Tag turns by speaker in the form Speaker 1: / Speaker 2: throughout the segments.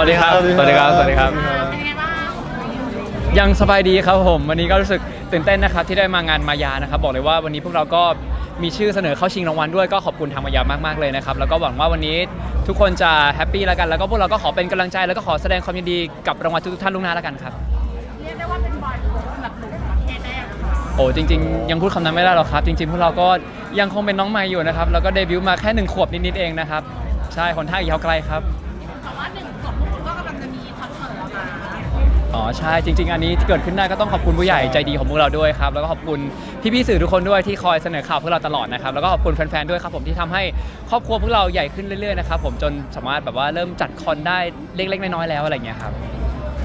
Speaker 1: วัสดีครับ สวัสดีครับ สวัสดีครับ
Speaker 2: เป็นไงบ้าง
Speaker 1: ยังสบายดีครับผม วันนี้ก็รู้สึกตื่นเต้นนะครับที่ได้มางานมายานะครับ บอกเลยว่าวันนี้พวกเราก็มีชื่อเสนอเข้าชิงรางวัลด้วยก็ขอบคุณทางมายามากๆเลยนะครับ แล้วก็หวังว่าวันนี้ทุกคนจะแฮปปี้แล้วกัน แล้วก็พวกเราก็ขอเป็นกำลังใจ แล้วก็ขอแสดงความยินดีกับรางวัลทุกๆท่านล่วงหน้าแล้วกันครับ
Speaker 2: เรียกได้ว่าเป็นบอยกรุ๊ปอันดับหนึ่งของประเทศได้ยังคะ
Speaker 1: โอ้จริง ๆ ยังพูดคำนั้นไม่ได้หรอกครับ จริง ๆ พวกเราก็ยังคงเป็นน้องใหม่อยู่นะครับ แล้วก็เดบิวต์มาแค่หนึ่งขวบนิดๆเองนะครับ ใช่หนทางอีกยาวไกลครับ
Speaker 2: อ๋
Speaker 1: อใช่จริง ๆ อันนี้เกิดขึ้นได้ก็ต้องขอบคุณผู้ใหญ่ใจดีของพวกเราด้วยครับแล้วก็ขอบคุณพี่ๆสื่อทุกคนด้วยที่คอยเสนอข่าวพวกเราตลอดนะครับแล้วก็ขอบคุณแฟนๆด้วยครับผมที่ทำให้ครอบครัวพวกเราใหญ่ขึ้นเรื่อยๆนะครับผมจนสามารถแบบว่าเริ่มจัดคอนได้เล็กๆน้อยๆแล้วอะไรอย่างเงี้ยครับ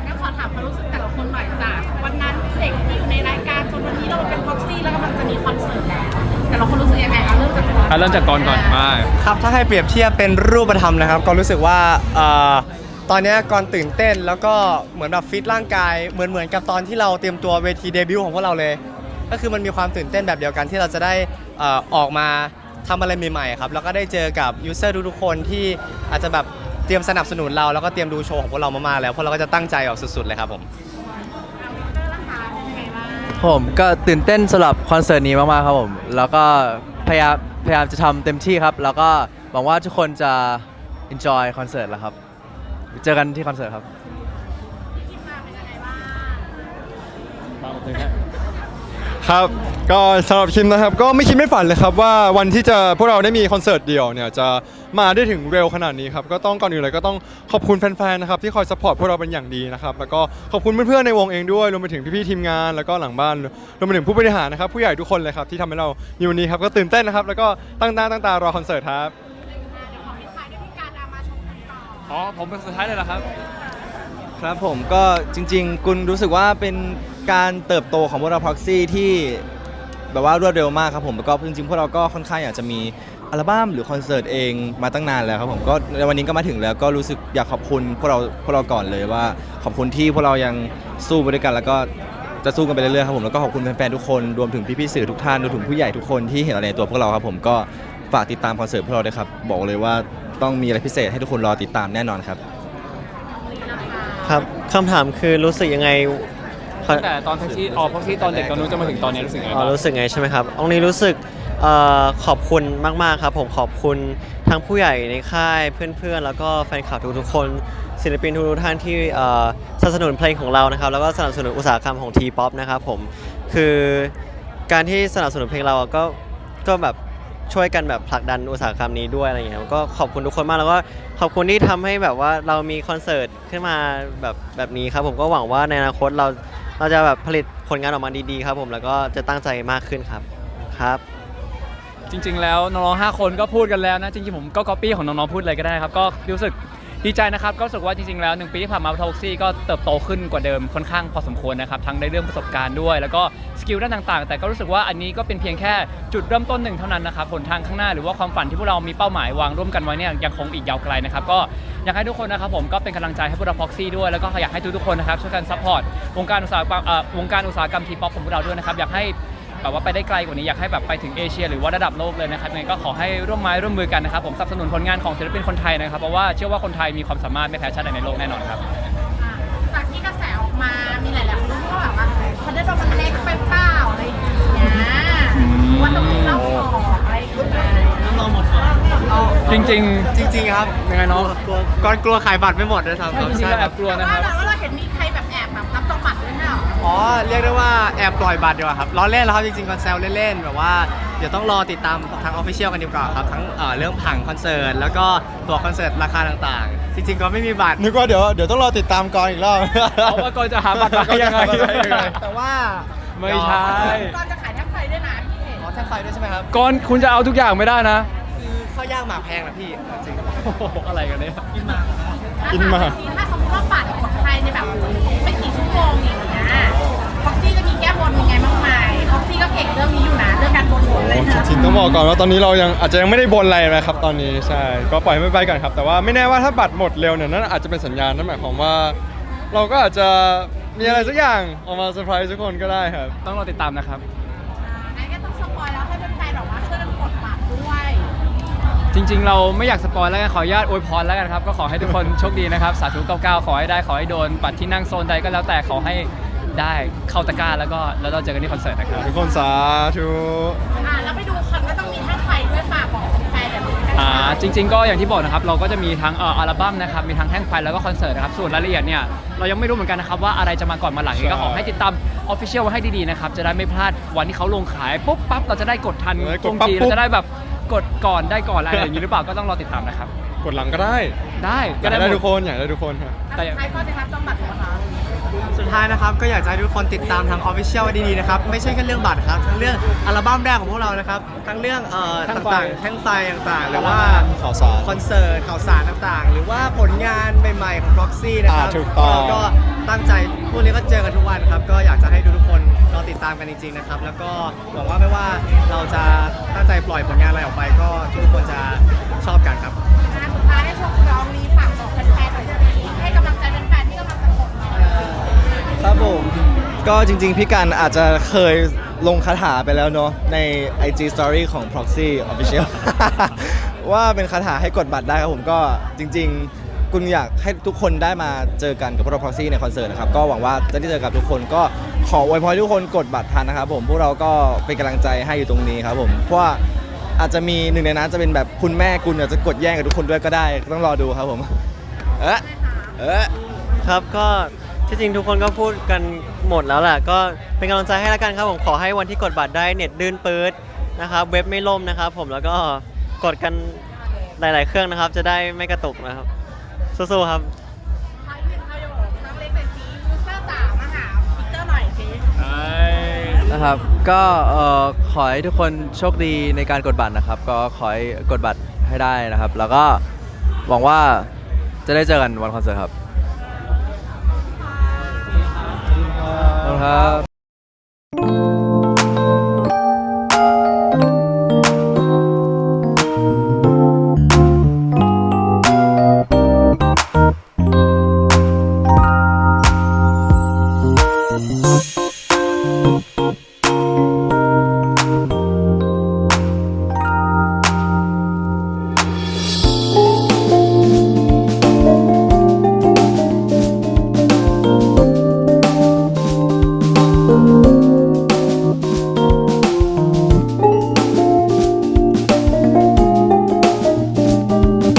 Speaker 2: งั้นขอถามความรู้สึกแต่ละคนหน่อยจากวันนั้นเด็กที่อยู่ในรายการจนวันนี้เราเป็นพ็อกซี่แล้วกำลังจะมีคอนเสิร์ตแล้วแต่ละคนรู้สึกยังไงเอาเริ่มจากก่อน
Speaker 1: อะเริ่มจากกรก่อนมา
Speaker 3: ครับถ้าให้เปรียบเทียบเป็นรูปธรรมนะครับ ก็รู้สึกว่าเอ่อ ตอนนี้ก่อนตื่นเต้นแล้วก็เหมือนแบบฟิตร่างกายเหมือนเหมือนกับตอนที่เราเตรียมตัวเวทีเดบิวต์ของพวกเราเลย ก็คือมันมีความตื่นเต้นแบบเดียวกันที่เราจะได้เอ่อออกมาทำอะไรใหม่ๆครับแล้วก็ได้เจอกับยูเซอร์ทุกๆคนที่อาจจะแบบเตรียมสนับสนุนเราแล้วก็เตรียมดูโชว์ของพวกเรามากๆแล้วพวกเราก็จะตั้งใจแบบสุดๆเลยครับผม
Speaker 4: ผมก็ตื่นเต้นสำหรับคอนเสิร์ตนี้มากๆครับผม แล้วก็พยายามพยายามจะทำเต็มที่ครับ แล้วก็หวังว่าทุกคนจะ enjoy คอนเสิร์ตแล้วครับ เจอกันที่คอนเสิร์ตครับ
Speaker 2: คิดมาเป็นยังไงบ้าง
Speaker 5: ครับก็สำหรับคิมนะครับ ก็ไม่คิดไม่ฝันเลยครับว่าวันที่จะพวกเราได้มีคอนเสิร์ตเดี่ยวเนี่ยจะมาได้ถึงเร็วขนาดนี้ครับก็ต้องก่อนอื่นเลยก็ต้องขอบคุณแฟนๆนะครับที่คอยสปอร์ตพวกเราเป็นอย่างดีนะครับแล้วก็ขอบคุณเพื่อนๆในวงเองด้วยรวมไปถึงพี่ๆทีมงานแล้วก็หลังบ้านรวมไปถึงผู้บริหารนะครับผู้ใหญ่ทุกคนเลยครับที่ทำให้เรามีวันนี้ครับก็ตื่นเต้นนะครับแล้วก็ตั้งหน้าตั้งตารอคอนเสิร์ตครับ
Speaker 1: อ๋อผมเป็นสุดท้ายเลยเหรอครับ
Speaker 6: ครับผมก็จริงๆ คุณรู้สึกว่าเป็นการเติบโตของพวกเราพ็อกซี่ที่แบบว่ารวดเร็วมากครับผมแล้วก็จริงๆพวกเราก็ค่อนข้างอยากจะมีอัลบั้มหรือคอนเสิร์ตเองมาตั้งนานแล้วครับผมก็ในวันนี้ก็มาถึงแล้วก็รู้สึกอยากขอบคุณพวกเราพวกเราก่อนเลยว่า ขอบคุณที่พวกเรายังสู้ไปด้วยกัน แล้วก็จะสู้กันไปเรื่อยๆครับผมแล้วก็ขอบคุณแฟนๆทุกคนรวมถึงพี่ๆสื่อทุกท่านรวมถึงผู้ใหญ่ทุกคนที่เห็นอะไรในตัวพวกเราครับผมก็ฝากติดตามคอนเสิร์ตพวกเราด้วยครับบอกเลยว่า ต้องมีอะไรพิเศษให้ทุกคนรอติดตามแน่นอนครับ
Speaker 3: ครับคำถามคือรู้สึกยังไง
Speaker 1: ตั้งแต่ตอนท็อกซี่ออกท็อกซี่ตอนเด็กตอนนู้นจะมาถึงตอนนี้รู้สึกไง
Speaker 3: อ๋อ
Speaker 1: บ้าง
Speaker 3: รู้สึกไงใช่ไหมครับองนี้รู้สึกเอ่อขอบคุณมากๆครับผมขอบคุณทั้งผู้ใหญ่ในค่ายเพื่อนๆ แล้วก็แฟนคลับทุกๆคน ศิลปินทุกๆท่านที่เอ่อสนับสนุนเพลงของเรานะครับแล้วก็สนับสนุนอุตสาหกรรมของทีป๊อปนะครับผมคือการที่สนับสนุนเพลงเราก็ก็แบบ ช่วยกันแบบผลักดันอุตสาหกรรมนี้ด้วยอะไรอย่างเงี้ยก็ขอบคุณทุกคนมากแล้วก็ขอบคุณที่ทำให้แบบว่าเรามีคอนเสิร์ตขึ้นมาแบบแบบนี้ครับผมก็หวังว่าในอนาคตเราเราจะแบบผลิตผลงานออกมาดีๆครับผมแล้วก็จะตั้งใจมากขึ้นครับครับ
Speaker 1: จริง ๆ แล้วน้องๆห้าคนก็พูดกันแล้วนะจริงๆผมก็ก๊อปปี้ของน้องๆพูดเลยก็ได้ครับก็รู้สึก ดีใจนะครับ ก็รู้สึกว่าจริงๆ แล้วหนึ่งปีที่ผ่านมาท็อกซี่ก็เติบโตขึ้นกว่าเดิมค่อนข้างพอสมควรนะครับ ทั้งในเรื่องประสบการณ์ด้วย แล้วก็สกิลด้านต่างๆ แต่ก็รู้สึกว่าอันนี้ก็เป็นเพียงแค่จุดเริ่มต้นหนึ่งเท่านั้นนะครับผลทางข้างหน้าหรือว่าความฝันที่พวกเรามีเป้าหมายวางร่วมกันไว้เนี่ยยังคงอีกยาวไกลนะครับก็อยากให้ทุกคนนะครับผมก็เป็นกำลังใจให้พวกเราพ็อกซี่ด้วยแล้วก็อยากให้ทุกๆคนนะครับช่วยกันซัพพอร์ตวงการอุตสาหกรรมเอ่อวงการอุตสาหกรรมทีป๊อปของพวกเราด้วยนะครับอยากให้ แบบว่าไปได้ไกลกว่านี้อยากให้แบบไปถึงเอเชีย หรือว่าระดับโลกเลยนะครับยังไงก็ขอให้ร่วมไม้ร่วมมือกันนะครับผมสนับสนุนผลงานของศิลปินคนไทยนะครับเพราะว่าเชื่อว่าคนไทยมีความสามารถไม่แพ้ชาติใดในโลกแน่นอนครับ
Speaker 2: จากที่กระแสออกมา มีหลายๆคนรู้ว่าแบบว่าคอนเทนต์มันเล็กไปเปล่าอะไรอย่างเงี้ยว่าต้องมีเล่าต่ออะไรอย่างเงี้ย
Speaker 3: เราหมด
Speaker 1: จริง
Speaker 3: จริงๆครับ
Speaker 1: ยังไงน้อง
Speaker 3: กลัวก่อนกลัวขายบัตรไม่หมดด้วยซ้ำ
Speaker 1: ๆจริงๆแล้วแอบกลัว
Speaker 2: แต่
Speaker 1: นะค
Speaker 2: ว่า
Speaker 1: รับ
Speaker 2: แต่ว่าเราเห็นมี
Speaker 3: เรียกได้ว่าแอบปล่อยบัตรดีกว่าครับล้อเล่นแล้วครับจริงๆคอนเซลเล่นๆแบบว่าเดี๋ยวต้องรอติดตามทางออฟฟิเชียลกันดีกว่าครับทั้งเอ่อเรื่องผังคอนเสิร์ตแล้วก็ตัวคอนเสิร์ตราคาต่างๆ จริงๆก็ไม่มีบัตร
Speaker 5: นึกว่าเดี๋ยวเดี๋ยวต้องรอติดตามกอนอีกรอบ
Speaker 1: เพราะว่าก่อนจะหาบัตรมายังไง
Speaker 3: แต่ว่า
Speaker 1: ไม่ใช่
Speaker 2: ก่อนจะขายแท็บไฟด้วยนะพี่เอก
Speaker 3: อ๋อแท่งไฟด้วยใช่ไหมครับ
Speaker 1: ก่อนคุณจะเอาทุกอย่างไม่ได้นะ
Speaker 3: คือข้าวยากหมากแพงนะพี่จริง
Speaker 1: โอ้โหอะไรกันเนี่ย
Speaker 5: กินมา
Speaker 2: ถ้าสมมติว่าบัตรหมดภายในแบบไม่ บอกก่อน
Speaker 5: ว่าตอนนี้เรายังอาจจะยังไม่ได้บนอะไรนะครับตอนนี้ใช่ก็ปล่อยไม่ไปก่อนครับ แต่ว่าไม่แน่ว่าถ้าบัตรหมดเร็วเนี่ยนั่นอาจจะเป็นสัญญาณนั่นหมายความว่า เราก็อาจจะมีอะไรสักอย่างออกมาเซอร์ไพรส์ทุกคนก็ได้ครับ
Speaker 1: ต้องรอติดตามนะครับ
Speaker 2: งั้นก็ต้องสปอยแล้วให้แฟนๆแบบว่าช่วยกันกดบัตรด้วย
Speaker 1: จริงๆ เราไม่อยากสปอยแล้วกันขออนุญาตอวยพรแล้วกันครับ ก็ขอให้ทุกคนโชคดีนะครับ สาธุ99ขอให้ได้ขอให้โดนบัตรที่นั่งโซนใดก็แล้วแต่ขอให้ ได้เข้าตะกร้าแล้วก็แล้วเราเจอกันที่คอนเสิร์ตนะครับ
Speaker 5: ทุกคนสาธุ
Speaker 2: อ่าแล้วไปดูคอนก็ต้องมีท่าไฟด้วยฝากบอกแฟนแบบนี้
Speaker 1: อ่าจริง ๆ ก็อย่างที่บอกนะครับเราก็จะมีทั้งเอ่ออัลบั้มนะครับมีทั้งแท่งไฟแล้วก็คอนเสิร์ตนะครับส่วนรายละเอียดเนี่ยเรายังไม่รู้เหมือนกันนะครับว่าอะไรจะมาก่อนมาหลัง
Speaker 5: ใช่
Speaker 1: ก็ขอให้ติดตามออฟฟิเชียลไว้ให้ดีๆนะครับจะได้ไม่พลาดวันที่เขาลงขายปุ๊บปั๊บเราจะได้กดทัน
Speaker 5: เออก
Speaker 1: ต
Speaker 5: ด
Speaker 1: รง
Speaker 5: ปั๊บ
Speaker 1: ที
Speaker 5: ปุ๊
Speaker 1: เรา
Speaker 5: บ
Speaker 1: จะได้แบบกดก่อนได้ก่อนอะไรอย่างนี้หรือเปล่าก็ต้องรอติดตามนะครับ
Speaker 5: กดหลังก็ได้
Speaker 1: ได้
Speaker 5: อยากได้
Speaker 1: หม
Speaker 5: ทุกคนอยากได้ทุกคนครับ
Speaker 1: แต่
Speaker 2: ใครก็จะรับจองบัตรนะคะ
Speaker 7: สุดท้ายนะครับก็อยากจะให้ทุกคนติดตามทางออฟฟิเชียลดีๆนะครับไม่ใช่แค่เรื่องบัตรครับทั้งเรื่องอัลบั้มแรกของพวกเรานะครับทั้งเรื่องเอ่อ
Speaker 1: แท่งไฟ
Speaker 7: ต่างๆแท่งไฟต่างๆ หรือว่า
Speaker 5: ข่าวสาร
Speaker 7: คอนเสิร์ตข่าวสารต่างๆ หรือว่าผลงานใหม่ๆของ Proxy นะครับ
Speaker 5: อ่าถูกต้อง
Speaker 7: เราก็ตั้งใจพวกนี้ก็เจอกันทุกวันครับก็อยากจะให้ทุกๆคนรอติดตามกันจริงๆนะครับแล้วก็หวังว่าไม่ว่าเราจะตั้งใจปล่อยผลงานอะไรออกไป ก็ทุกคนจะชอบกันครับ
Speaker 2: อ่าสุด ท้ายให้ชมร้องนี้ฝากบอกแฟนๆหน่อยให้กำลังใจแฟนๆที่กำลังจะกดเรา
Speaker 6: ครับผมก็จริงๆ พี่กันอาจจะเคยลงคาถาไปแล้วเนาะใน IG Story ของ Proxy Official ว่าเป็นคาถาให้กดบัตรได้ครับผมก็จริง ๆ คุณอยากให้ทุกคนได้มาเจอกันกับพวกเรา Proxy ในคอนเสิร์ตนะครับ ก็หวังว่าจะได้เจอกับทุกคนก็ขออวยพรให้ทุกคนกดบัตรทันนะครับผมพวกเราก็เป็นกำลังใจให้อยู่ตรงนี้ครับผมเพราะว่า อาจจะมีหนึ่งในนั้นจะเป็นแบบคุณแม่คุณอาจจะกดแย่งกับทุกคนด้วยก็ได้ต้องรอดูครับผม เอ๊ะเอ๊ะ
Speaker 3: ครับก็ที่จริงทุกคนก็พูดกันหมดแล้วแหละก็เป็นกำลังใจให้ล้วกันครับผมขอให้วันที่กดบัตรได้เน็ตดื้นปื๊ดนะครับเว็บไม่ล่มนะครับผมแล้วก็กดกันหลาย ๆ เครื่องนะครับ จะได้ไม่กระตุกนะครับสู้ๆครับ
Speaker 4: นะครับ ก็เอ่อขอให้ทุกคนโชคดีในการกดบัตรนะครับ ก็ขอให้กดบัตรให้ได้นะครับ แล้วก็หวังว่าจะได้เจอกันวันคอนเสิร์ตครับขอบคุณครับ